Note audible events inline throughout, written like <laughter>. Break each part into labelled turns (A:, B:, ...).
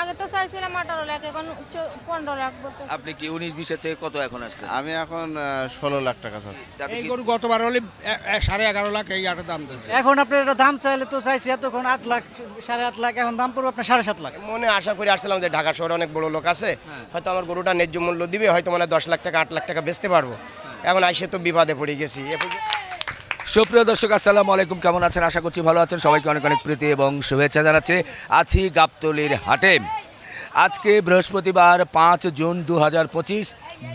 A: আগে তো চাইছিলাম আঠারো লাখ এখন পনেরো লাখ
B: আপনি কি উনিশ বিশের থেকে কত এখন আসছেন?
C: আমি এখন ষোলো লাখ টাকা চাচ্ছি।
D: এই গরু গতবার হলে সাড়ে এগারো লাখ এই আটের দাম দিচ্ছে
E: এখন আপনার এটা দাম চাইলে তো চাইছি এতক্ষণ আট লাখ সাড়ে আট লাখ এখন দাম পড়বে আপনার সাড়ে সাত লাখ।
F: মনে আশা করে আসছিলাম যে ঢাকা শহরে অনেক বড় লোক আছে হয়তো আমার গরুটা ন্যায্য মূল্য দিবে হয়তো মানে দশ লাখ টাকা আট লাখ টাকা বেচতে পারব। এখন আইসে তো বিবাদে পড়ে গেছি। এ পর্যন্ত-
B: সুপ্রিয় দর্শক, আসসালামু আলাইকুম। কেমন আছেন? আশা করছি ভালো আছেন। সবাইকে অনেক অনেক প্রীতি এবং শুভেচ্ছা জানাচ্ছি আছি গাবতলির হাটে। আজকে বৃহস্পতিবার পাঁচ জুন দু হাজার পঁচিশ,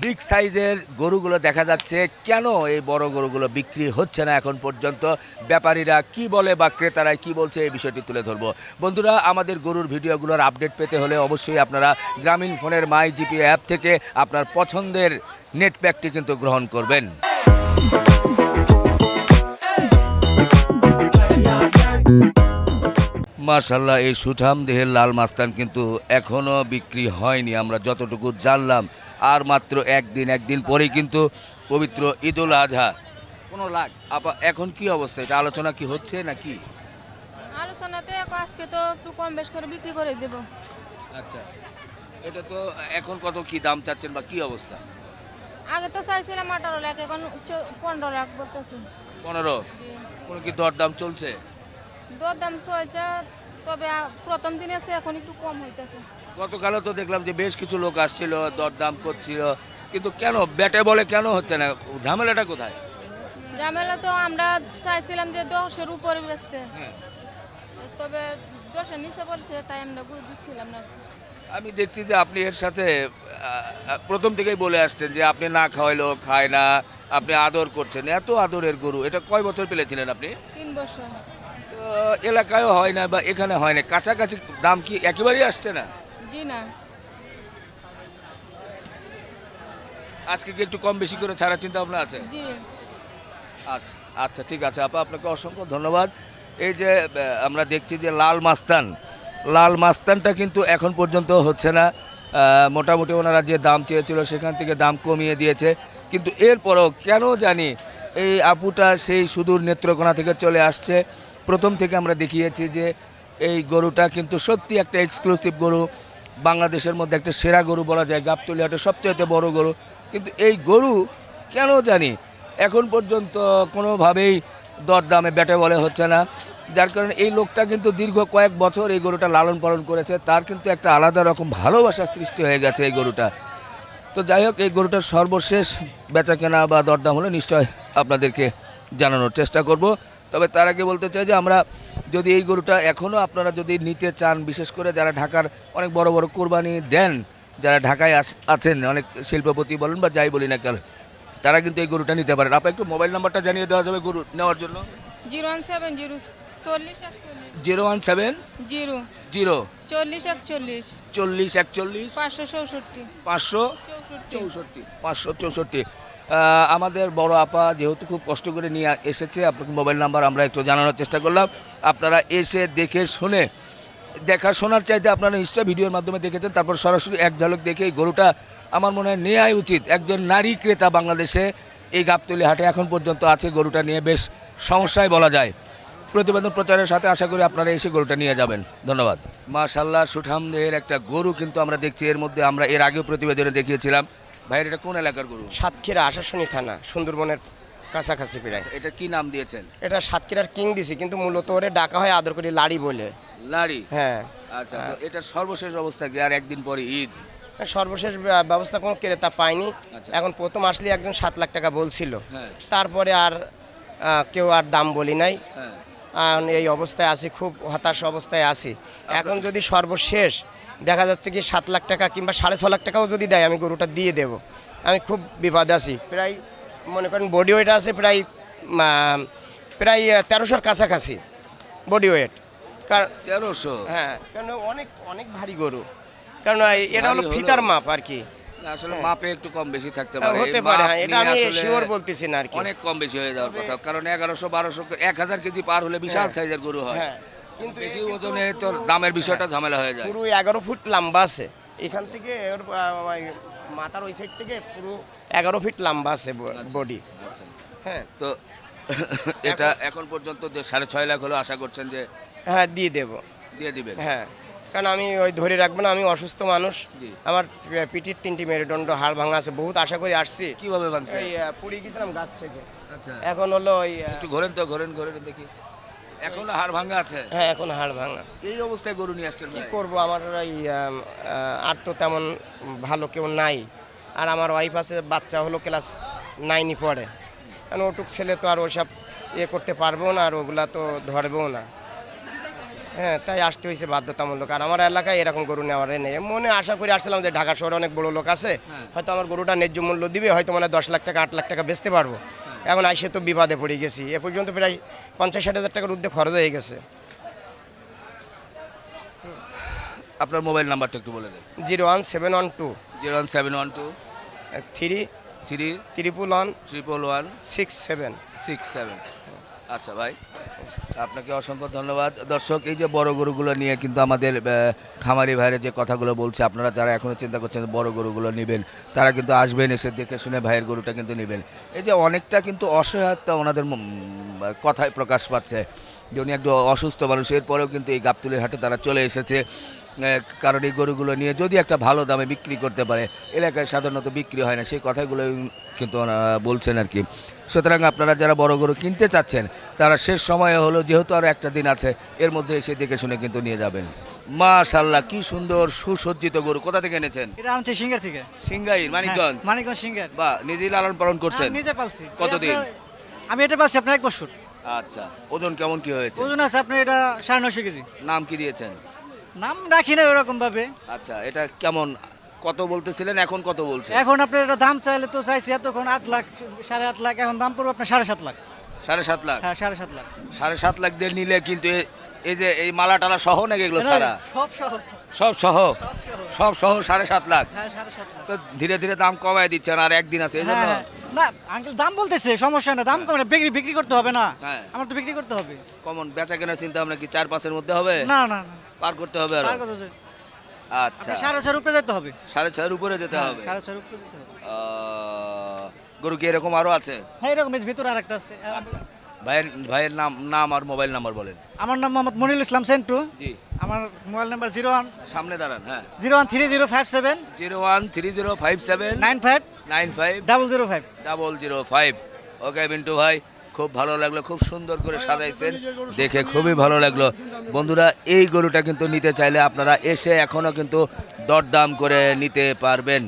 B: বিগ সাইজের গরুগুলো দেখা যাচ্ছে। কেন এই বড় গরুগুলো বিক্রি হচ্ছে না এখন পর্যন্ত? ব্যাপারীরা কি বলে বা ক্রেতারা কি বলছে এই বিষয়টি তুলে ধরবো। বন্ধুরা, আমাদের গরুর ভিডিওগুলোর আপডেট পেতে হলে অবশ্যই আপনারা গ্রামীণ ফোনের মাই জিপি অ্যাপ থেকে আপনার পছন্দের নেট প্যাকটি কিন্তু গ্রহণ করবেন। মার্শাল্লাহ এই সুঠাম দেহের লাল মাস্তান কিন্তু এখনও বিক্রি হয়নি। আমরা যতটুকু জানলাম আর মাত্র একদিন একদিন পরেই কিন্তু পবিত্র ঈদুল আজহা। কোনো লাখ আপা এখন কি অবস্থা? এটা আলোচনা কি হচ্ছে নাকি?
A: আলোচনাতে আজকে তো একটু কম বেশ করে বিক্রি করে দেবো।
B: আচ্ছা এটা তো এখন কত কি দাম চাচ্ছেন বা কি অবস্থা?
A: আগে তো চাইছিলাম আঠারো লাখ এখন পনেরো লাখ বলতেছি।
B: পনেরো? কোনো কি দরদাম চলছে?
A: দর দাম চলছে তবে প্রথম দিন আছে এখন একটু কম হইতেছে।
B: গতকালও তো দেখলাম যে বেশ কিছু লোক আসছিল দরদাম করছিল কিন্তু কেন? ব্যাটে বলে কেন হচ্ছে না? ঝামেলাটা কোথায়?
A: ঝামেলা তো আমরা চাইছিলাম যে দশের উপরে বেচতে।
B: হ্যাঁ।
A: তবে দশের নিচে বলছে তাই আমরা গুরু দিচ্ছিলাম না।
B: আমি দেখছি যে আপনি এর সাথে প্রথম থেকেই বলে আসছেন যে আপনি না খাওয়াইলেও খায় না আপনি আদর করছেন। এত আদরের গরু এটা কয় বছর পেলেছিলেন আপনি?
A: তিন বছর।
B: এলাকায়ও হয় না বা এখানে হয় না। কাছাকাছি দাম কি একেবারেই আসছে না?
A: জি না।
B: আজকে কি একটু কম বেশি করে ছাড়ার চিন্তা ভাবনা আছে?
A: জি।
B: আচ্ছা আচ্ছা ঠিক আছে। আপা আপনাকে অসংখ্য ধন্যবাদ। এই যে আমরা দেখছি যে লাল মাস্তান লাল মাস্তানটা কিন্তু এখন পর্যন্ত হচ্ছে না। মোটামুটি ওনারা যে দাম চেয়েছিল সেখান থেকে দাম কমিয়ে দিয়েছে। কিন্তু এরপরও কেন জানি এই আপুটা সেই সুদূর নেত্রকোনা থেকে চলে আসছে। প্রথম থেকে আমরা দেখিয়েছি যে এই গরুটা কিন্তু সত্যি একটা এক্সক্লুসিভ গরু। বাংলাদেশের মধ্যে একটা সেরা গরু বলা যায়। গাবতলি হাটের সবচেয়ে বড় গরু। কিন্তু এই গরু কেন জানি এখন পর্যন্ত কোনোভাবেই দরদামে ব্যাটে বলে হচ্ছে না। যার কারণে এই লোকটা কিন্তু দীর্ঘ কয়েক বছর এই গরুটা লালন পালন করেছে। তার কিন্তু একটা আলাদা রকম ভালোবাসার সৃষ্টি হয়ে গেছে এই গরুটা। তো যাই হোক, এই গরুটার সর্বশেষ বেচা কেনা বা দরদাম হলে নিশ্চয় আপনাদেরকে জানানোর চেষ্টা করব। তবে তার আগে বলতে চাই যে আমরা যদি এই গরুটা এখনও আপনারা যদি নিতে চান বিশেষ করে যারা ঢাকার অনেক বড় বড় কোরবানি দেন যারা ঢাকায় আছেন অনেক শিল্পপতি বলেন বা যাই বলি না কেন তারা কিন্তু এই গরুটা নিতে পারেন। আপনার একটু মোবাইল নাম্বারটা জানিয়ে দেওয়া যাবে গরু নেওয়ার জন্য।
A: Zero one seven zero
B: zero one seven
A: zero
B: zero
A: চল্লিশ একচল্লিশ।
B: চল্লিশ একচল্লিশ
A: পাঁচশো চৌষট্টি।
B: পাঁচশো
A: চৌষট্টি।
B: চৌষট্টি পাঁচশো চৌষট্টি। আমাদের বড় আপা যেহেতু খুব কষ্ট করে নিয়ে এসেছে, আপনাকে মোবাইল নাম্বার আমরা একটু জানানোর চেষ্টা করলাম। আপনারা এসে দেখে শুনে, দেখা শোনার চাইতে আপনারা নিশ্চয়ই ভিডিওর মাধ্যমে দেখেছেন, তারপর সরাসরি এক ঝলক দেখে এই গরুটা আমার মনে হয় নেওয়াই উচিত। একজন নারী ক্রেতা বাংলাদেশে এই গাবতলি হাটে এখন পর্যন্ত আছে, গরুটা নিয়ে বেশ সমস্যায় বলা যায়। প্রতিবেদন প্রচারের সাথে আশা করি আপনারা এসে গরুটা নিয়ে যাবেন। ধন্যবাদ। মাশাল্লাহ সুঠামদের একটা গরু কিন্তু আমরা দেখছি, এর মধ্যে আমরা এর আগেও প্রতিবেদনে দেখিয়েছিলাম। ভাইয়ের এটা কোন এলাকার গরু?
F: সাতক্ষীরা আশাশুনি থানা সুন্দরবনের কাছাকাছি প্রায়।
B: এটা কি নাম দিয়েছেন?
F: এটা সাতক্ষীরার কিং দিছি কিন্তু মূলত ওরে ডাকা হয় আদর করে লাড়ি বলে।
B: লারি
F: হ্যাঁ।
B: আচ্ছা তো এটার সর্বশেষ অবস্থা কি আর একদিন পরে ঈদ?
F: সর্বশেষ ব্যবস্থা কোনো ক্রেতা পায়নি।
B: আচ্ছা।
F: এখন প্রথম আসলে একজন সাত লাখ টাকা বলছিল।
B: হ্যাঁ।
F: তারপরে আর কেউ আর দাম বলি নাই।
B: হ্যাঁ।
F: এই অবস্থায় আছি খুব হতাশ অবস্থায় আছি। এখন যদি সর্বশেষ দেখা যাচ্ছে কি সাত লাখ টাকা কিংবা সাড়ে ছ লাখ টাকাও যদি দেয় আমি গরুটা দিয়ে দেব। আমি খুব বিপদে আছি। প্রায় মনে করেন বডি ওয়েট আছে প্রায় প্রায় তেরোশোর কাছাকাছি বডি ওয়েট কারণ
B: তেরোশো?
F: হ্যাঁ কারণ অনেক অনেক ভারী গরু। কারণ এটা হলো ফিতার মাপ আর কি।
B: আসলে মাপে একটু কম বেশি থাকতে
F: হ্যাঁ,
B: পারে।
F: হতে পারে হ্যাঁ এটা আমি শিওর বলতেছি না আর কি।
B: অনেক কম বেশি হয়ে যাওয়ার কথা। কারণ এগারোশো বারোশো এক হাজার কেজি পার হলে বিশাল
F: হ্যাঁ।
B: সাইজের গরু হয়।
F: হ্যাঁ। কিন্তু
B: বেশি ওজনে তোর দামের বিষয়টা ঝামেলা হয়ে যায়।
F: পুরো এগারো ফুট লম্বা আছে। এখান থেকে ওর মাথার ওই সাইড থেকে পুরো এগারো ফিট লম্বা আছে বডি
B: আচ্ছা।
F: হ্যাঁ।
B: তো <laughs> এটা এখন পর্যন্ত যে সাড়ে ছয় লাখ হলো আশা করছেন যে
F: হ্যাঁ দিয়ে দেব।
B: দিয়ে দিবেন?
F: হ্যাঁ। কারণ আমি ওই ধরে রাখব না আমি অসুস্থ মানুষ। আমার পিঠির তিনটি মেরুদণ্ড হাড় ভাঙা আছে বহুত আশা করে আসছি।
B: কীভাবে ভাঙছে?
F: এই পুড়ে গেছিলাম গাছ থেকে।
B: আচ্ছা।
F: এখন হলো ওই
B: একটু ঘোরেন তো ঘোরেন ঘোরেন দেখি। এখন হাড় ভাঙা আছে?
F: হ্যাঁ এখন হাড় ভাঙা
B: এই অবস্থায় গরু নিয়ে আসছেন
F: কি করব? আমার এই আর তো তেমন ভালো কেউ নাই। আর আমার ওয়াইফ আছে বাচ্চা হলো ক্লাস নাইনই পড়ে। কারণ ওটুক ছেলে তো আর ওইসব ইয়ে করতে পারব না আর ওগুলা তো ধরবেও না। হ্যাঁ তাই আসতে হয়েছে বাধ্যতামূলক। আর আমার এলাকায় এরকম গরু নেওয়ার নেই। মনে আশা করে আসছিলাম যে ঢাকা শহরে অনেক বড় লোক আছে। হয়তো আমার গরুটা ন্যায্য মূল্য দিবে হয়তো মানে দশ লাখ টাকা আট লাখ টাকা বেচতে পারব। এখন আইসে তো বিবাদে পড়ে গেছি। এ পর্যন্ত প্রায় পঞ্চাশ ষাট হাজার টাকার ঊর্ধ্বে খরচ হয়ে গেছে।
B: আপনার মোবাইল নাম্বারটা একটু বলে দেন।
F: Zero one seven one two.
B: Zero one seven one two.
F: Three.
B: Three.
F: Triple one.
B: Triple one.
F: Six seven.
B: Six seven. আচ্ছা ভাই। আপনাকে অসংখ্য ধন্যবাদ। দর্শক, এই যে বড় গরুগুলো নিয়ে কিন্তু আমাদের খামারি ভাইয়ের যে কথাগুলো বলছে, আপনারা যারা এখনও চিন্তা করছেন বড় গরুগুলো নেবেন, তারা কিন্তু আসবেন, এসে দেখে শুনে ভাইয়ের গরুটা কিন্তু নেবেন। এই যে অনেকটা কিন্তু অসহায়তা ওনাদের কথায় প্রকাশ পাচ্ছে যে উনি একটু অসুস্থ মানুষ, এরপরেও কিন্তু এই গাবতুলের হাটে তারা চলে এসেছে। কারণ এই গরুগুলো নিয়ে যদি একটা ভালো দামে বিক্রি করতে পারে এলাকায় সাধারণত বিক্রি হয় না সেই কথাগুলো কিন্তু বলছেন আর কি। সুতরাং আপনারা যারা বড় গরু কিনতে চাচ্ছেন তারা শেষ সময়ে হলো যেহেতু আরও একটা দিন আছে এর মধ্যে এসে দেখে শুনে কিন্তু নিয়ে যাবেন। মাশাল্লাহ কি সুন্দর সুসজ্জিত গরু। কোথা থেকে এনেছেন?
G: এটা আনছি সিঙ্গার থেকে।
B: সিংগাইর মানিকগঞ্জ?
G: হ্যাঁ, মানিকগঞ্জ সিঙ্গার।
B: বা নিজেই লালন পালন করছেন?
G: নিজে পালছি।
B: কতদিন?
G: আমি এটা পালছি আপনার এক বছর।
B: আচ্ছা ওজন কেমন কি হয়েছে?
G: ওজন আছে আপনার এটা সাড়ে নশো কেজি।
B: নাম কি দিয়েছেন?
G: নাম রাখি না ওরকম ভাবে
B: আচ্ছা এটা কেমন? কত বলতেছিলেন এখন কত বলছেন?
G: এখন আপনার এটা দাম চাইলে তো চাইছি এতক্ষণ আট লাখ সাড়ে আট লাখ এখন দাম পড়বে আপনার সাড়ে সাত লাখ।
B: সাড়ে সাত লাখ?
G: হ্যাঁ সাড়ে সাত লাখ।
B: সাড়ে সাত লাখ দিয়ে নিলে কিন্তু এ- এই যে এই মালা টালা সহ নাকি এগুলো সারা
G: সব সহ।
B: সব সহ? সব সহ। সাড়ে সাত লাখ?
G: হ্যাঁ সাড়ে সাত লাখ।
B: তো ধীরে ধীরে দাম কমায় দিচ্ছেন আর একদিন আছে এই জন্য?
G: হ্যাঁ, হ্যাঁ। না আঙ্কেল দাম বলতেছে সমস্যা না দাম কমে না, বিক্রি বিক্রি করতে হবে না।
B: হ্যাঁ।
G: আমার তো বিক্রি করতে হবে।
B: কমন বেচা কেনার চিন্তা ভাবনা কি চার পাঁচের মধ্যে হবে?
G: না না না।
B: পার করতে হবে আর? আচ্ছা।
G: সাড়ে ছয়ের উপরে যেতে হবে।
B: সাড়ে ছয়ের উপরে যেতে
G: হ্যাঁ,
B: হবে?
G: সাড়ে ছয়ের উপরে যেতে হবে।
B: গরু কি এরকম আরও আছে?
G: হ্যাঁ এরকম এর ভিতরে আরেকটা আছে।
B: আচ্ছা। ভাইয়ের ভাইয়ের নাম নাম আর মোবাইল নাম্বার বলেন।
G: আমার নাম মোহাম্মদ মনিরুল ইসলাম সেন্টু।
B: জি।
G: আমার মোবাইল নাম্বার জিরো ওয়ান
B: সামনে দাঁড়ান হ্যাঁ।
G: Zero one three zero five seven
B: zero one three zero five seven
G: nine five
B: nine five
G: double zero five.
B: Double zero five. Okay Mintu ভাই। খুব ভালো লাগল খুব সুন্দর করে সাজাইছেন। দেখে খুবই ভালো লাগল। বন্ধুরা এই গরুটা কিন্তু নিতে চাইলে আপনারা এসে এখনও কিন্তু দরদাম করে নিতে পারবেন।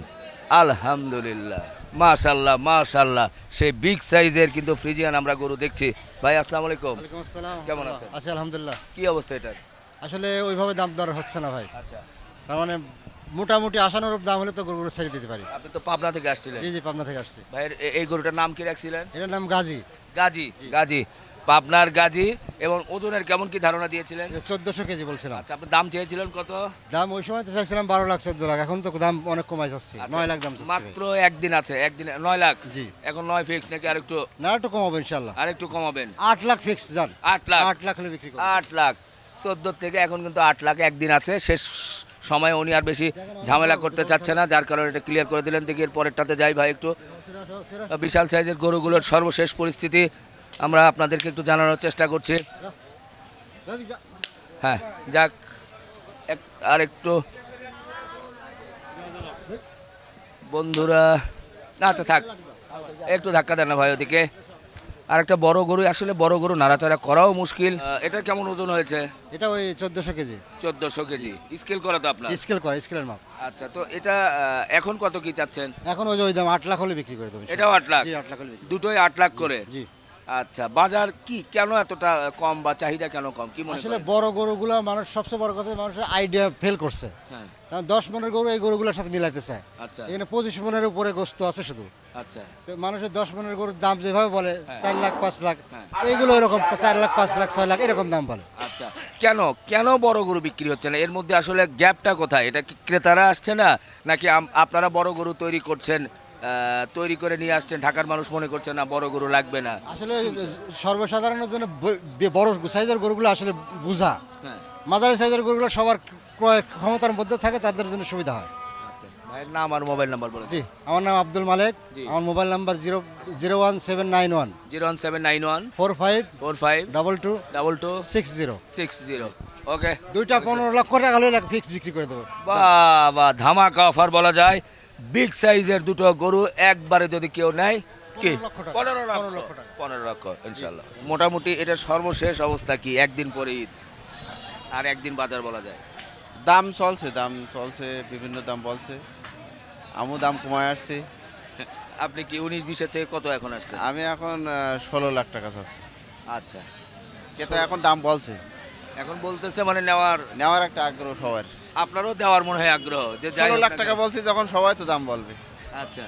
B: আলহামদুলিল্লাহ মাশাল্লাহ মাশাল্লাহ সেই বিগ সাইজের কিন্তু ফ্রিজিয়ান আমরা গরু দেখছি। ভাই আসসালামু আলাইকুম।
H: ওয়ালাইকুম আসসালাম।
B: কেমন আছেন?
H: আছি আলহামদুলিল্লাহ।
B: কি অবস্থা এটার?
H: আসলে ওইভাবে দাম দর হচ্ছে না ভাই।
B: আচ্ছা।
H: তার মানে মোটামুটি আশানুরূপ দাম হলে তো গরুগুলো ছেড়ে দিতে পারি।
B: আপনি তো পাবনা থেকে আসছিলেন।
H: জি জি পাবনা থেকে আসছি।
B: ভাইয়ের এ- এই গরুটার নাম কি রাখছিলেন?
H: এটার নাম গাজী।
B: গাজী গাজী। পাবনার গাজী এবং ওজনের কেমন কি ধারণা দিয়েছিলেন?
H: চোদ্দশো কেজি বলছিলাম।
B: আচ্ছা আপনি দাম চেয়েছিলেন কত?
H: দাম ওই সময় তো চাইছিলাম বারো লাখ চোদ্দ লাখ এখন তো দাম অনেক কমাই যাচ্ছে
B: আচ্ছা,
H: নয় লাখ দাম চাচ্ছি। ভাই।
B: মাত্র একদিন আছে একদিন নয় লাখ।
H: জি।
B: এখন নয় ফিক্স নাকি আরেকটু
H: না একটু কমাবো ইনশাল্লাহ
B: আরেকটু কমাবেন।
H: আট লাখ ফিক্স যান
B: আট লাখ।
H: আট লাখ হলে বিক্রি করব।
B: আট লাখ। চোদ্দ থেকে এখন কিন্তু আট লাখ একদিন আছে শেষ সময় উনি আর বেশি ঝামেলা করতে চাচ্ছে না, যার কারণে এটা ক্লিয়ার করে দিলেন। দেখি এর পরেরটাতে যাই ভাই একটু। বিশাল সাইজের গরুগুলোর সর্বশেষ পরিস্থিতি আমরা আপনাদেরকে একটু জানানোর চেষ্টা করছি। হ্যাঁ যাক, এক, আর একটু বন্ধুরা আচ্ছা থাক, একটু ধাক্কা দেন না ভাই ওদিকে। আর একটা বড় গরু আসলে বড় গরু নাড়াচাড়া করাও মুশকিল। এটা কেমন ওজন হয়েছে?
H: এটা ওই চোদ্দশো কেজি।
B: চোদ্দশো কেজি। স্কেল করা তো আপনার?
H: স্কেল করে স্কেলের মাপ।
B: আচ্ছা তো এটা এখন কত কি চাচ্ছেন?
H: এখন ওই যে ওই দাম আট লাখ হলে বিক্রি করে দেবো ইনশাল্লাহ।
B: এটাও আট লাখ?
H: জি আট লাখ হলে
B: দুটোই আট লাখ করে?
H: জি
B: আচ্ছা বাজার কি কেন এতটা কম বা চাহিদা কেন কম? কি মনে
H: আসলে বড় গরুগুলো মানুষ সবচেয়ে বড় কথা মানুষের আইডিয়া ফেল করছে।
B: হ্যাঁ।
H: কারণ দশ মনের গরু এই গরুগুলোর সাথে মিলাইতে চায়।
B: আচ্ছা।
H: এখানে পঁচিশ মনের উপরে গোস্ত আছে শুধু।
B: আচ্ছা।
H: তো মানুষের দশ মনের গরুর দাম যেভাবে বলে
B: হ্যাঁ।
H: চার লাখ পাঁচ লাখ
B: হ্যাঁ।
H: এইগুলো এরকম চার লাখ পাঁচ লাখ ছয় লাখ এরকম দাম বলে।
B: আচ্ছা। কেন? কেন বড় গরু বিক্রি হচ্ছে না? এর মধ্যে আসলে গ্যাপটা কোথায়? এটা কি ক্রেতারা আসছে না? নাকি আপনারা বড় গরু তৈরি করছেন তৈরি করে নিয়ে আসছেন ঢাকার মানুষ মনে করছে না বড় গরু লাগবে না?
H: আসলে সর্বসাধারণের জন্য বড় সাইজের গরুগুলো আসলে বুঝা।
B: হ্যাঁ।
H: মাঝারি সাইজের গরুগুলো সবার ক্রয় ক্ষমতার মধ্যে থাকে তাদের জন্য সুবিধা হয়।
B: নাম আর মোবাইল নাম্বার বলে
H: জি আমার নাম আব্দুল মালেক। আমার mobile number zero zero one seven nine one.
B: Zero one seven nine one.
H: Four five
B: four five
H: double two
B: double two
H: six zero.
B: Six zero. Okay.
I: দুইটা পনেরো লক্ষ টাকা হলে ফিক্স বিক্রি করে দেবো।
B: বাহ বাহ ধামাকা অফার বলা যায়। বিগ সাইজের দুটো গরু একবারে যদি কেউ নেয় কি?
I: পনেরো লক্ষ।
B: পনেরো লক্ষ ইনশাল্লাহ মোটামুটি এটা সর্বশেষ অবস্থা কি? একদিন পরে ঈদ। আর একদিন বাজার বলা যায়।
C: দাম চলছে দাম চলছে বিভিন্ন দাম বলছে। আমও দাম কমায় আসছে।
B: আপনি কি উনিশ বিশের থেকে কত এখন আসছে
C: আমি এখন ষোলো লাখ টাকা চাচ্ছি।
B: আচ্ছা।
C: কিন্তু এখন দাম বলছে।
B: এখন বলতেছে মানে নেওয়ার
C: নেওয়ার একটা আগ্রহ সবার।
B: আপনারও দেওয়ার মনে হয় আগ্রহ যে
C: ষোলো লাখ টাকা। বলছি যখন সবাই তো দাম বলবে।
B: আচ্ছা।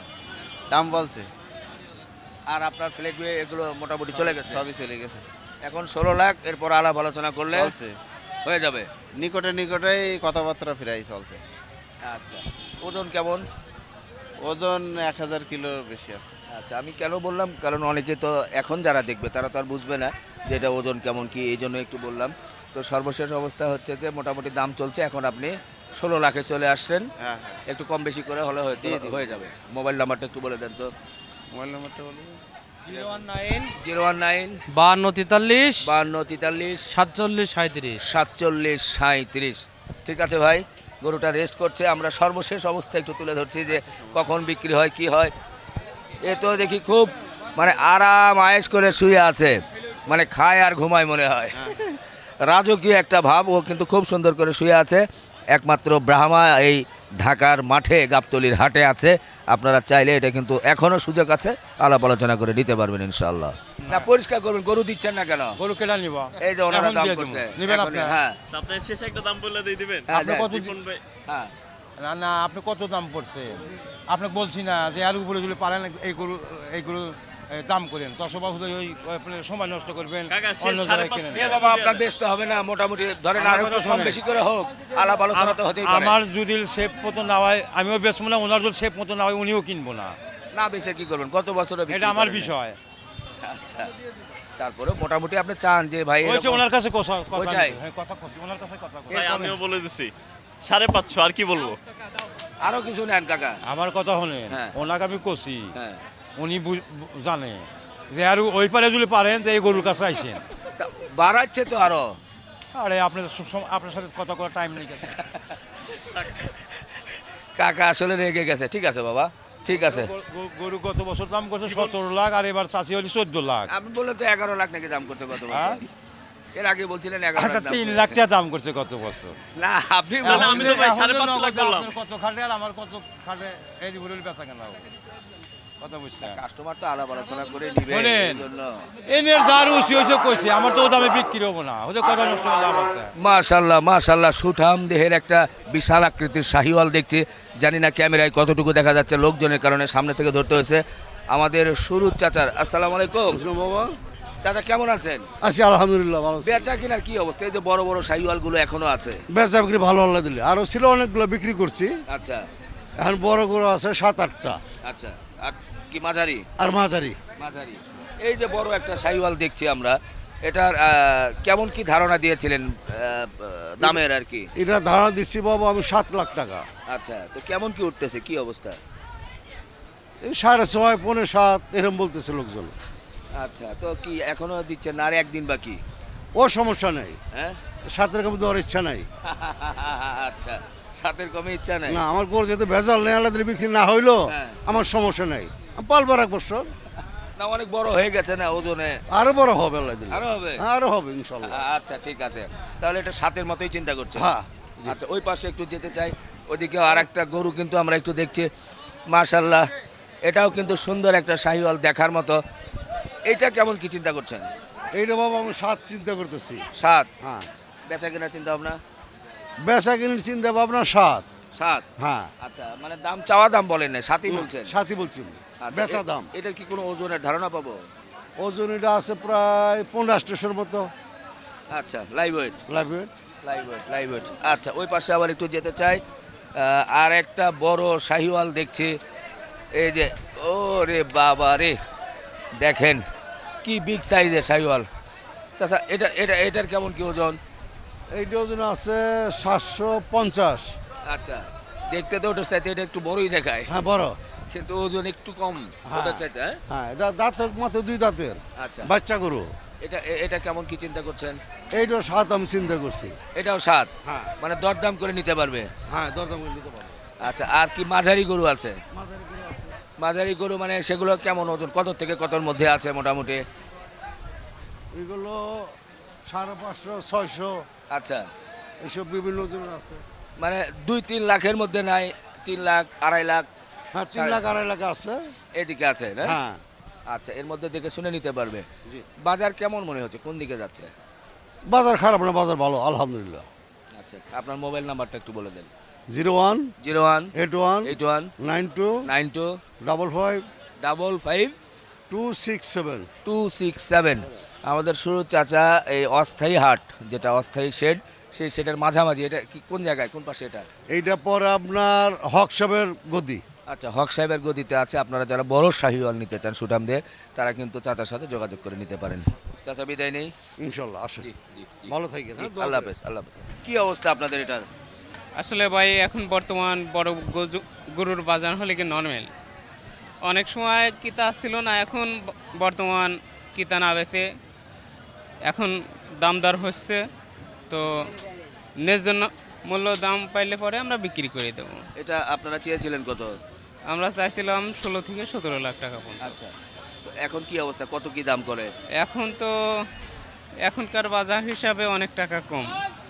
C: দাম বলছে।
B: আর আপনার ফ্লেট এগুলো মোটামুটি চলে গেছে?
C: সবই চলে গেছে।
B: এখন ষোলো লাখ এরপর আলাপ আলোচনা করলে
C: চলছে।
B: হয়ে যাবে।
C: নিকটে নিকটেই কথাবার্তা ফিরাই চলছে।
B: আচ্ছা। ওজন কেমন?
C: ওজন এক হাজার কিলোর বেশি আছে।
B: আচ্ছা আমি কেন বললাম? কারণ অনেকে তো এখন যারা দেখবে তারা তো আর বুঝবে না যে এটা ওজন কেমন কি এই জন্য একটু বললাম। তো সর্বশেষ অবস্থা হচ্ছে যে মোটামুটি দাম চলছে। এখন আপনি ষোলো লাখে চলে আসছেন।
C: হ্যাঁ হ্যাঁ।
B: একটু কম বেশি করে হলে হয়তো হয়ে যাবে। মোবাইল নাম্বারটা একটু বলে দেন তো।
C: মোবাইল নাম্বারটা বলুন
J: zero one nine.
B: Zero one nine.
J: বাহান্ন তেতাল্লিশ। সাতচল্লিশ সাঁত্রিশ
B: সাতচল্লিশ সাঁত্রিশ ঠিক আছে ভাই? গরুটা রেস্ট করছে। আমরা সর্বশেষ অবস্থা একটু তুলে ধরছি যে কখন বিক্রি হয় কি হয়। এ তো দেখি খুব মানে আরাম আয়েস করে শুয়ে আছে। মানে খায় আর ঘুমায় মনে হয়। রাজকীয় একটা ভাব ও কিন্তু খুব সুন্দর করে শুয়ে আছে। একমাত্র ব্রাহ্মা এই ঢাকার মাঠে গাবতলির হাটে আছে। আপনারা চাইলে এটা কিন্তু এখনও সুযোগ আছে। আলাপ আলোচনা করে নিতে পারবেন ইনশাল্লাহ না পরিষ্কার করবেন গরু দিচ্ছেন না কেন?
D: গরু কেনা নিব।
B: এই যে ওনারা দাম করছে।
D: নিবেন আপনি?
B: হ্যাঁ।
K: আপনার শেষে একটা দাম বললে দিয়ে দিবেন।
B: হ্যাঁ,
D: আপনি কত
B: হ্যাঁ।
D: না না আপনি কত দাম পড়ছে? আপনাকে বলছি না যে আর উপরে যদি পারেন এই গরু এই গরু দাম করেন। তসবা হুদয় ওই সময় নষ্ট করবেন অন্য জায়গায়
B: বাবা আপনার ব্যস্ত হবে না মোটামুটি ধরেন আর কম বেশি করে হোক আলাপ আলোচনা তো হতেই
D: আমার যদি শেপ মতো না হয় আমিও বেচবো না ওনার যদি শেপ মতো না হয় উনিও কিনবো না।
B: না বেশি কি করবেন? কত বছরে
D: এটা আমার বিষয়।
B: আচ্ছা তারপরে মোটামুটি আপনি চান যে ভাই
D: ওনার কাছে কথা কথা হ্যাঁ, কথা ওনার কাছে কথা
K: আমিও বলে দিছি। সাড়ে পাঁচশো আর কি বলব?
B: আরও কিছু নেন কাকা।
D: আমার কথা শোনেন
B: হ্যাঁ।
D: ওনাকে আমি কষি
B: হ্যাঁ।
D: উনি জানে যে আর ওই পারে যদি পারেন যে এই গরুর কাছে আইসেন।
B: বাড়াচ্ছে তো আরও।
D: আরে আপনার সব- আপনার সাথে কথা করার টাইম নেই
B: কাকা আসলে রেগে গেছে। ঠিক আছে বাবা ঠিক আছে।
D: গরু- গত বছর দাম করছে? সতেরো লাখ আর এবার চাষি হলি চোদ্দ লাখ।
B: আপনি বললেন তো এগারো লাখ নাকি দাম করতে কত
D: হ্যাঁ?
B: এর আগে বলছিলেন এগারো
D: আচ্ছা
B: লাখ দাম
D: তিন লাখ টাকা দাম করছে গত বছর?
B: না আপনি
K: আমি তো ভাই সাড়ে পাঁচ লাখ বললাম।
D: কত খাটে আর আমার কত খাটে এই বলে বেচা কেন কথা বুঝছেন
B: কাস্টমার তো আলাপ আলোচনা করে নিবে
D: শোনেন।
B: এই জন্য।
D: এনে যার কইছে আমার তো দামে বিক্রি হব না। ওদের কথা নষ্ট লাভ আছে।
B: মাশাল্লাহ মাশাল্লাহ সুঠাম দেহের একটা বিশাল আকৃতির শাহিওয়াল দেখছি। জানি না ক্যামেরায় কতটুকু দেখা যাচ্ছে লোকজনের কারণে সামনে থেকে ধরতে হয়েছে। আমাদের সুরুজ চাচার আসসালামু আলাইকুম।
I: বাবা।
B: চাচা কেমন আছেন?
I: আছি আলহামদুলিল্লাহ ভালো
B: বেচা কিনার কি অবস্থা? এই যে বড় বড় শাহিওয়ালগুলো এখনও আছে।
I: বেচা বিক্রি ভালো আল্লাহ দিলে। আরও ছিল অনেকগুলো বিক্রি করছি।
B: আচ্ছা।
I: এখন বড় গরু আছে সাত আটটা।
B: আচ্ছা আর কি মাঝারি?
I: আর মাঝারি।
B: মাঝারি। এই যে বড় একটা শাহিওয়াল দেখছি আমরা এটার কেমন কি ধারণা দিয়েছিলেন দামের আর কি?
I: এটা ধারণা দিচ্ছি বাবা আমি সাত লাখ টাকা।
B: আচ্ছা তো কেমন কি উঠতেছে কি অবস্থা?
I: এই সাড়ে ছয় পনেরো সাত এরকম বলতেছে লোকজন।
B: আচ্ছা তো কি এখনও দিচ্ছেন না আর একদিন বাকি?
I: ও সমস্যা নেই।
B: হ্যাঁ?
I: সাতের কম দেওয়ার ইচ্ছা নাই। <laughs>
B: আচ্ছা সাতের কমে ইচ্ছা নাই?
I: না আমার গরু যেহেতু ভেজাল নেই আল্লাহ দিলে বিক্রি না হইল
B: হ্যাঁ।
I: আমার সমস্যা নেই। পালবার এক বছর।
B: না অনেক বড় হয়ে গেছে না ওজনে?
I: আরও বড় হবে
B: আরও হবে?
I: আরও হবে ইনশাল্লাহ।
B: আচ্ছা ঠিক আছে। তাহলে এটা সাতের মতোই চিন্তা করছে
I: হ্যাঁ,
B: আচ্ছা ওই পাশে একটু যেতে চাই। ওদিকে আর একটা গরু কিন্তু আমরা একটু দেখছি। মার্শাল্লাহ এটাও কিন্তু সুন্দর একটা শাহিওয়াল দেখার মতো। এটা কেমন কি চিন্তা করছেন?
I: এইটা বাবা আমি সাত চিন্তা করতেছি।
B: সাত?
I: হ্যাঁ।
B: বেচা কেনার চিন্তা ভাবনা?
I: বেচা কিনির চিন্তা ভাবনা সাত।
B: সাত?
I: হ্যাঁ।
B: আচ্ছা মানে দাম চাওয়া দাম বলেন না সাতই বলছেন?
I: সাতই বলছি বেচা
B: এ-
I: দাম।
B: এটার কি কোনো ওজনের ধারণা পাবো?
I: ওজন এটা আছে প্রায় পনেরো স্টেশন মতো।
B: আচ্ছা লাইভ ওয়েট
I: লাগবে
B: লাইভ ওয়েট লাইভ ওয়েট আচ্ছা ওই পাশে আবার একটু যেতে চাই। আর একটা বড় শাহিওয়াল দেখছি। এই যে ও রে বাবা রে। দেখেন কি বিগ সাইজের শাহিওয়াল। আচ্ছা এটা এটা এটার কেমন কি ওজন?
I: এইটা ওজন আছে সাতশো পঞ্চাশ।
B: আচ্ছা দেখতে তো ওটার চাইতে এটা একটু বড়ই দেখায়।
I: হ্যাঁ বড়।
B: কিন্তু ওজন একটু কম
I: হ্যাঁ।
B: চাইতে হ্যাঁ?
I: হ্যাঁ এটা দাঁতের মতো দুই দাঁতের
B: আচ্ছা।
I: বাচ্চা গরু।
B: এটা এটা কেমন কি চিন্তা করছেন?
I: এইটা সাত আমি চিন্তা করছি।
B: এটাও সাত
I: হ্যাঁ।
B: মানে দরদাম করে নিতে পারবে?
I: হ্যাঁ দরদাম করে নিতে পারব।
B: আচ্ছা আর কি মাঝারি গরু আছে? মাঝারি গরু মানে সেগুলো কেমন ওজন? কত থেকে কতর মধ্যে আছে মোটামুটি?
I: এগুলো সাড়ে পাঁচশো ছয়শো।
B: আচ্ছা।
I: এইসব বিভিন্ন ওজনের আছে।
B: মানে দুই তিন লাখের মধ্যে নাই তিন লাখ আড়াই লাখ
I: হ্যাঁ তিন লাখ আড়াই লাখ আছে।
B: এদিকে আছে না?
I: হ্যাঁ।
B: আচ্ছা এর মধ্যে দেখে শুনে নিতে পারবে।
I: জি।
B: বাজার কেমন মনে হচ্ছে? কোন দিকে যাচ্ছে?
I: বাজার খারাপ না বাজার ভালো আলহামদুলিল্লাহ।
B: আচ্ছা আপনার মোবাইল নাম্বারটা একটু বলে দেন।
I: Zero one
B: zero one
I: eight one
B: eight one
I: nine two
B: nine two
I: double five
B: double five
I: two six seven.
B: Two six seven. আমাদের শুরু চাচা এই অস্থায়ী হাট যেটা অস্থায়ী শেড সেই শেডের মাঝামাঝি এটা কি কোন জায়গায় কোন পাশে এটা?
I: এইটা পরে আপনার হক সাহেবের গদি।
B: আচ্ছা হক সাহেবের গদিতে আছে আপনারা যারা বড় শাহিওয়াল নিতে চান সুঠাম দিয়ে তারা কিন্তু চাচার সাথে যোগাযোগ করে নিতে পারেন। চাচা বিদায় নেই?
I: ইনশাল্লাহ আসে
B: জি জি জি।
I: ভালো থাকেন হ্যাঁ,
B: আল্লাহ হাফেজ আল্লাহ হাফেজ। কি অবস্থা আপনাদের এটার?
L: আসলে ভাই এখন বর্তমান বড় গজু- গরুর বাজার হলে কি নর্মাল অনেক সময় কিতা ছিল না এখন বর্তমান কিতা না বেচে এখন দামদার হচ্ছে তো ন্যায্য মূল্য দাম পাইলে পরে আমরা বিক্রি করে দেবো।
B: এটা আপনারা চেয়েছিলেন কত?
L: আমরা চাইছিলাম ষোলো থেকে সতেরো লাখ টাকা পর্যন্ত।
B: আচ্ছা তো এখন কি অবস্থা? কত কি দাম করে?
L: এখন তো এখনকার বাজার হিসাবে অনেক টাকা কম।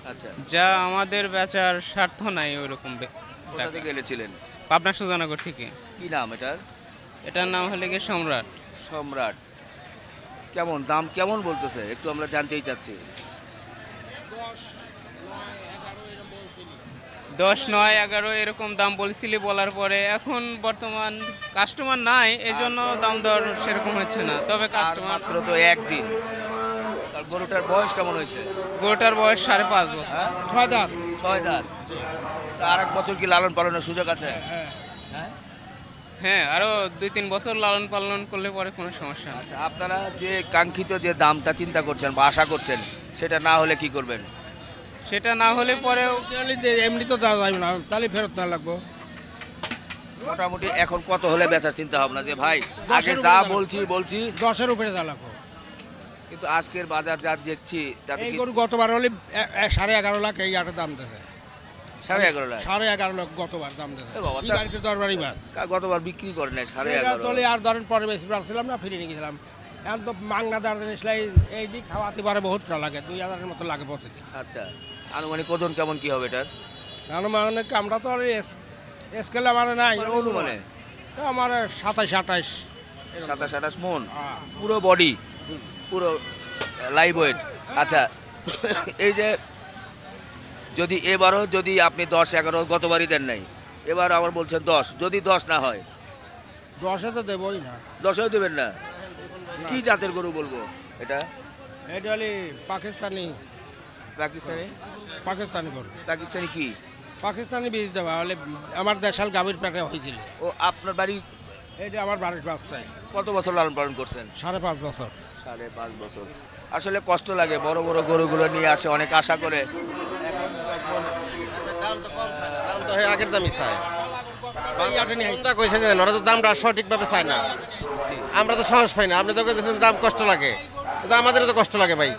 B: আচ্ছা।
L: যা আমাদের বেচার স্বার্থ নাই ওইরকম বে-
B: কোথা
L: টাকা।
B: থেকে এনেছিলেন?
L: পাবনা সুজানগর থেকে।
B: কি নাম এটার?
L: এটার নাম হলে কি সম্রাট।
B: সম্রাট। কেমন দাম কেমন বলতেছে? একটু আমরা জানতেই চাচ্ছি।
L: দশ নয় এগারো এরকম দাম বলছিলি বলার পরে এখন বর্তমান কাস্টমার নাই এই জন্য দাম দর সেরকম হচ্ছে না। তবে কাস্টমার
B: মাত্র তো একদিন। তার গরুটার বয়স কেমন হয়েছে?
L: গরুটার বয়স সাড়ে পাঁচ বছর।
B: হ্যাঁ?
L: ছয় দাঁত।
B: ছয় দাঁত। তা আর এক বছর কি লালন পালনের সুযোগ আছে? হ্যাঁ।
L: হ্যাঁ? আরও দুই তিন বছর লালন পালন করলে পরে কোনো সমস্যা
B: আচ্ছা আপনারা যে কাঙ্ক্ষিত যে দামটা চিন্তা করছেন বা আশা করছেন সেটা না হলে কি করবেন?
L: সেটা না হলে পরে
E: এমনি তো দেওয়া যাবে না তাহলে ফেরত না লাগবো।
B: মোটামুটি এখন কত হলে বেচার চিন্তা ভাবনা যে ভাই আগে যা বলছি বলছি।
E: দশের উপরে দেওয়া লাগবো।
B: কিন্তু আজকের বাজার যা দেখছি তাতে
E: এই গরু গতবার হলে সাড়ে এগারো লাখ এই আটের দাম দেবে।
B: সাড়ে এগারো লাখ?
E: সাড়ে এগারো লাখ গতবার দাম দেবে। দরবারই বাদ।
B: গতবার বিক্রি করে নাই সাড়ে এগারো।
E: তলে আর ধরেন পরে বেশি পারছিলাম না ফিরে নিয়ে গেছিলাম। এখন তো মাঙ্গা এই দিক খাওয়াতে পারে বহুতটা লাগে দুই হাজারের মতো লাগে প্রতিদিন।
B: আচ্ছা। আনুমানিক ওজন কেমন কি হবে এটার?
E: মানে আমরা তো আর স্কেলে মানে নাই।
B: মানে অনুমানে?
E: আমার সাতাইশ আঠাইশ
B: সাতাশ আঠাশ মন।
E: হ্যাঁ।
B: পুরো বডি পুরো লাইভ ওয়েট আচ্ছা <coughs> এই যে যদি এবারও যদি আপনি দশ এগারো গতবারই দেন নাই এবার আবার বলছেন দশ যদি দশ না হয়?
E: দশে তো দেবই না।
B: দশেও দেবেন না? কি জাতের গরু বলব এটা?
E: এটা পাকিস্তানি।
B: পাকিস্তানি?
E: পাকিস্তানি গরু।
B: পাকিস্তানি কি?
E: পাকিস্তানি বীজ দেওয়া হলে আমার দেশাল গাভীর পেটে হয়েছিল।
B: ও আপনার বাড়ি?
E: এটা আমার বাড়ির বাচ্চায়
B: কত বছর লালন পালন করছেন?
E: সাড়ে পাঁচ বছর।
B: সাড়ে পাঁচ বছর। আসলে কষ্ট লাগে বড় বড় গরুগুলো নিয়ে আসে অনেক আশা করে।
F: দাম তো কম চায় না দাম তো আগের দামই চায়।
E: এই আটে নিয়ে আইছে।
F: কইছে যে ওরা তো দামটা সঠিকভাবে চায় না। আমরা তো সাহস পাই না। আপনি তো দাম কষ্ট লাগে। আমাদেরও তো কষ্ট লাগে ভাই।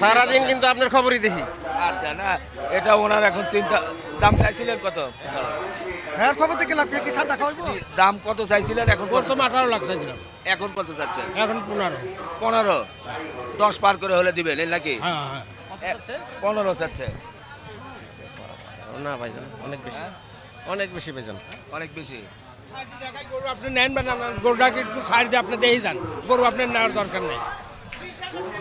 F: সারাদিন কিন্তু আপনার খবরই দেখি।
B: আচ্ছা না এটা ওনার এখন চিন্তা দাম চাইছিলেন কত?
E: হ্যাঁ খবর থেকে লাভ কি? ঠান্ডা খাওয়াবো
B: দাম কত চাইছিলেন এখন? কত
E: প্রথম আঠারো লাখ চাইছিলাম।
B: এখন কত চাচ্ছেন?
E: এখন পনেরো।
B: পনেরো? দশ পার করে হলে দিবেন এই নাকি?
E: হ্যাঁ হ্যাঁ
B: এ- পনেরো চাচ্ছে।
F: না ভাইজান অনেক বেশি। অনেক বেশি ভাইজান।
B: অনেক বেশি।
E: গরু আপনি নেন বা না গরুটাকে একটু সাইড দিয়ে আপনি দেখে যান। গরু আপনার নেওয়ার দরকার নেই।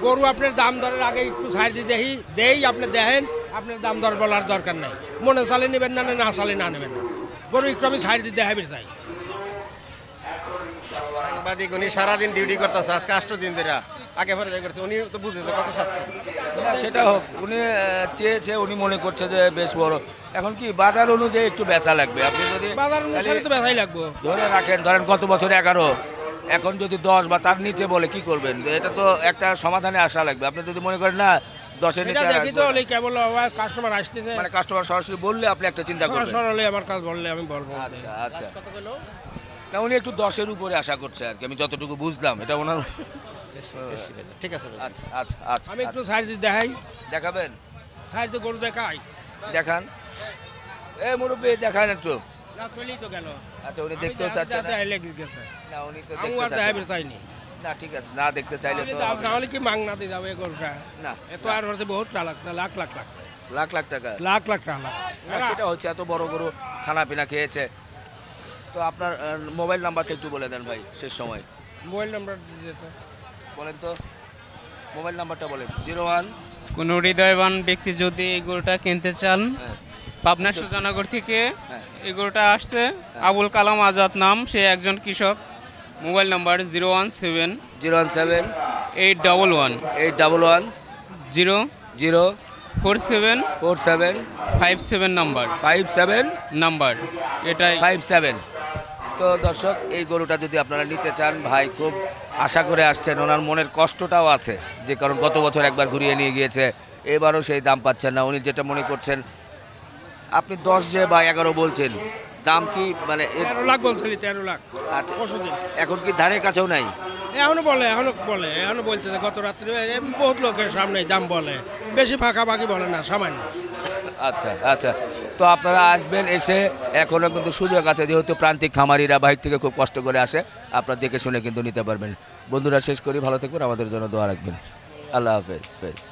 E: গরু আপনার দাম দরের আগে একটু সাইড দিয়ে দেখি দেই আপনি দেখেন আপনার দাম দর বলার দরকার নেই। মনে চালে নেবেন না না চালে না নেবেন না। গরু একটু আমি সাইড দিয়ে দেখাবি চাই।
F: সাংবাদিক উনি সারাদিন ডিউটি করতেছে আজকে আষ্ট দিন ধরে। আগে পরে যাই করছে উনি তো বুঝে যে কত চাচ্ছে।
B: না সেটা হোক উনি চেয়েছে উনি মনে করছে যে বেশ বড়। এখন কি বাজার অনুযায়ী একটু বেচা লাগবে? আপনি যদি
E: বাজার অনুসারে তো বেচাই লাগবো।
B: ধরে রাখেন ধরেন গত বছর এগারো? এখন যদি দশ বা তার নিচে বলে কি করবেন? এটা তো একটা সমাধানে আসা লাগবে। আপনি যদি মনে করেন না দশের নিচে
E: দেখি তো
B: না।
E: কেবল কাস্টমার আসতেছে।
B: মানে কাস্টমার সরাসরি বললে আপনি একটা চিন্তা করবেন।
E: সরাসরি আমার কাজ বললে আমি বলব।
B: আচ্ছা আচ্ছা। না উনি একটু দশের উপরে আশা করছে আর কি আমি যতটুকু বুঝলাম এটা ওনার।
I: ঠিক আছে
B: আচ্ছা আচ্ছা আচ্ছা।
E: আমি একটু দিয়ে দেখাই।
B: দেখাবেন?
E: দিয়ে গরু দেখাই।
B: দেখান। এ মুরব্বী দেখান একটু।
E: না চলেই তো গেল
B: আচ্ছা উনি দেখতেও চাচ্ছেন না? উনি তো
E: আমি
B: দেখতে চাচ্ছেন না।
E: চাইনি।
B: না ঠিক আছে না দেখতে চাইলে তো না।
E: তাহলে কি মাং না দিয়ে যাবে গরুটা?
B: না
E: এত আর হতে বহুত টাকা লাখ লাখ লাখ।
B: লাখ লাখ টাকা।
E: লাখ লাখ টাকা
B: সেটা হচ্ছে এত বড় গরু খানা পিনা খেয়েছে। তো আপনার মোবাইল নাম্বারটা একটু বলে দেন ভাই শেষ সময়।
E: মোবাইল নাম্বার দিতে
B: বলেন তো মোবাইল নাম্বারটা বলেন। Zero one.
L: কোনো হৃদয়বান ব্যক্তি যদি এই গরুটা কিনতে চান
B: হ্যাঁ।
L: পাবনা সুজানগর থেকে
B: হ্যাঁ।
L: এই গরুটা আসছে আবুল কালাম আজাদ নাম সে একজন কৃষক। Mobile number zero one seven
B: zero one seven
L: eight double one
B: eight double one
L: zero
B: zero
L: four seven
B: four seven
L: five seven number.
B: Five seven
L: number. এটাই।
B: ফাইভ সেভেন তো দর্শক এই গরুটা যদি আপনারা নিতে চান ভাই খুব আশা করে আসছেন ওনার মনের কষ্টটাও আছে যে কারণ গত বছর একবার ঘুরিয়ে নিয়ে গিয়েছে এবারও সেই দাম পাচ্ছেন না। উনি যেটা মনে করছেন আপনি দশ যে বা এগারো বলছেন দাম কি মানে
E: তেরো লাখ বলছিলি তেরো লাখ।
B: আচ্ছা
E: পরশুদিন
B: এখন কি ধানের কাছেও নাই?
E: এখনও বলে এখনও বলে এখনও বলতে গত রাত্রে বহুত লোকের সামনে দাম বলে। বেশি ফাঁকা বাকি বলে না সামান্য।
B: আচ্ছা আচ্ছা। তো আপনারা আসবেন এসে এখনও কিন্তু সুযোগ আছে যেহেতু প্রান্তিক খামারিরা বাইক থেকে খুব কষ্ট করে আসে আপনারা দেখে শুনে কিন্তু নিতে পারবেন। বন্ধুরা শেষ করি ভালো থাকবেন আমাদের জন্য দোয়া রাখবেন। আল্লাহ হাফেজ হাফেজ।